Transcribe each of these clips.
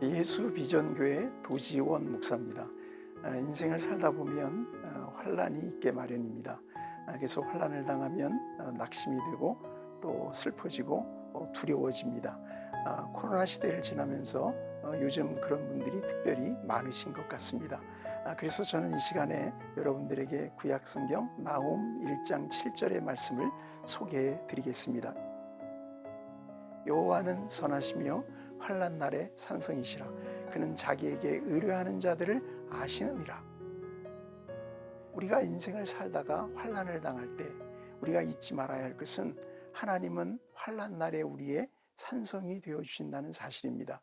예수 비전교회 도지원 목사입니다. 아, 인생을 살다 보면 어, 환란이 있게 마련입니다. 아, 그래서 환란을 당하면 어, 낙심이 되고 또 슬퍼지고 어, 두려워집니다. 아, 코로나 시대를 지나면서 어, 요즘 그런 분들이 특별히 많으신 것 같습니다. 아, 그래서 저는 이 시간에 여러분들에게 구약 성경 나홈 1장 7절의 말씀을 소개해 드리겠습니다. 여호와는 선하시며 환란 날에 산성이시라 그는 자기에게 의뢰하는 자들을 아시느니라 우리가 인생을 살다가 환란을 당할 때 우리가 잊지 말아야 할 것은 하나님은 환란 날에 우리의 산성이 되어 주신다는 사실입니다.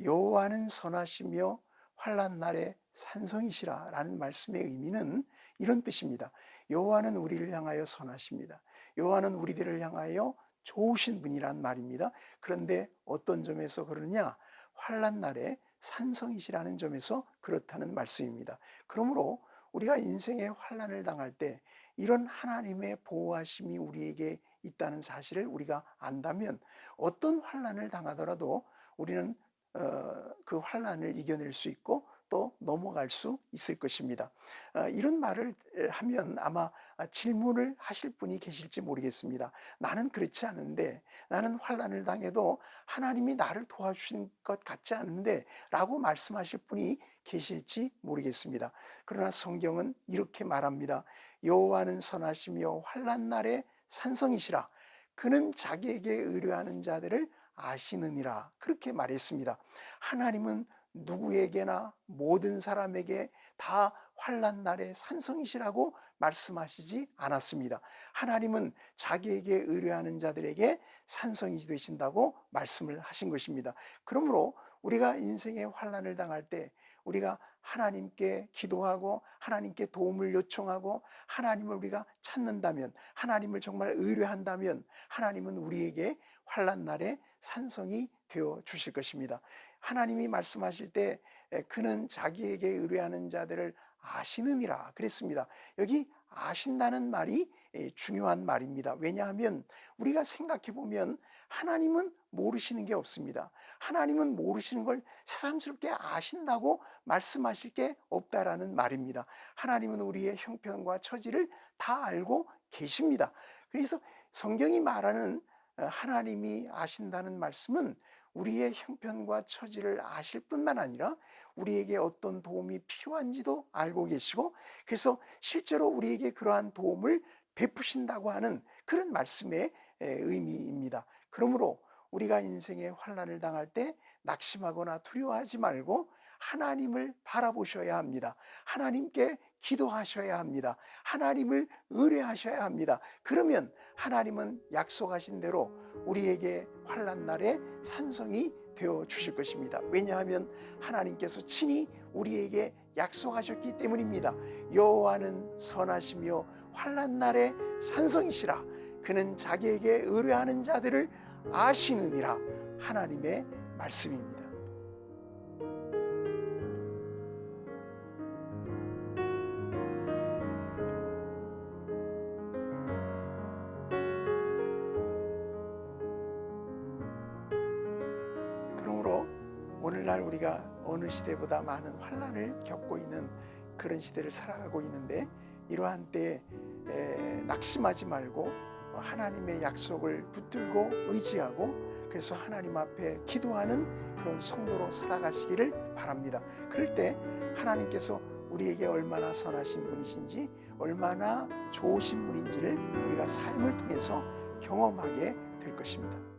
여호와는 선하시며 환란 날에 산성이시라라는 말씀의 의미는 이런 뜻입니다. 여호와는 우리를 향하여 선하십니다. 여호와는 우리들을 향하여 좋으신 분이란 말입니다. 그런데 어떤 점에서 그러느냐? 환란 날에 산성이시라는 점에서 그렇다는 말씀입니다. 그러므로 우리가 인생의 환란을 당할 때 이런 하나님의 보호하심이 우리에게 있다는 사실을 우리가 안다면 어떤 환란을 당하더라도 우리는 어, 그 환란을 이겨낼 수 있고 또 넘어갈 수 있을 것입니다. 어, 이런 말을 하면 아마 질문을 하실 분이 계실지 모르겠습니다. 나는 그렇지 않은데 나는 환란을 당해도 하나님이 나를 도와주신 것 같지 않은데 라고 말씀하실 분이 계실지 모르겠습니다. 그러나 성경은 이렇게 말합니다. 여호와는 선하시며 환란 날에 산성이시라 그는 자기에게 의뢰하는 자들을 아시느니라 그렇게 말했습니다. 하나님은 누구에게나 모든 사람에게 다 환란 날에 산성이시라고 말씀하시지 않았습니다. 하나님은 자기에게 의뢰하는 자들에게 산성이 되신다고 말씀을 하신 것입니다. 그러므로 우리가 인생의 환란을 당할 때 우리가 하나님께 기도하고 하나님께 도움을 요청하고 하나님을 우리가 찾는다면 하나님을 정말 의뢰한다면 하나님은 우리에게 환란 날에 산성이 되어 주실 것입니다. 하나님이 말씀하실 때 그는 자기에게 의뢰하는 자들을 아시느니라 그랬습니다. 여기 아신다는 말이 중요한 말입니다. 왜냐하면 우리가 생각해 보면 하나님은 모르시는 게 없습니다. 하나님은 모르시는 걸 새삼스럽게 아신다고 말씀하실 게 없다라는 말입니다. 하나님은 우리의 형편과 처지를 다 알고 계십니다. 그래서 성경이 말하는 하나님이 아신다는 말씀은 우리의 형편과 처지를 아실 뿐만 아니라 우리에게 어떤 도움이 필요한지도 알고 계시고 그래서 실제로 우리에게 그러한 도움을 베푸신다고 하는 그런 말씀의 의미입니다. 그러므로 우리가 인생의 환란을 당할 때 낙심하거나 두려워하지 말고 하나님을 바라보셔야 합니다. 하나님께 기도하셔야 합니다. 하나님을 의뢰하셔야 합니다. 그러면 하나님은 약속하신 대로 우리에게 환란 날에 산성이 되어 주실 것입니다. 왜냐하면 하나님께서 친히 우리에게 약속하셨기 때문입니다. 여호와는 선하시며 환란 날에 산성이시라. 그는 자기에게 의뢰하는 자들을 아시느니라. 하나님의 말씀입니다. 오늘날 우리가 어느 시대보다 많은 환란을 겪고 있는 그런 시대를 살아가고 있는데 이러한 때에 낙심하지 말고 하나님의 약속을 붙들고 의지하고 그래서 하나님 앞에 기도하는 그런 성도로 살아가시기를 바랍니다. 그럴 때 하나님께서 우리에게 얼마나 선하신 분이신지 얼마나 좋으신 분인지를 우리가 삶을 통해서 경험하게 될 것입니다.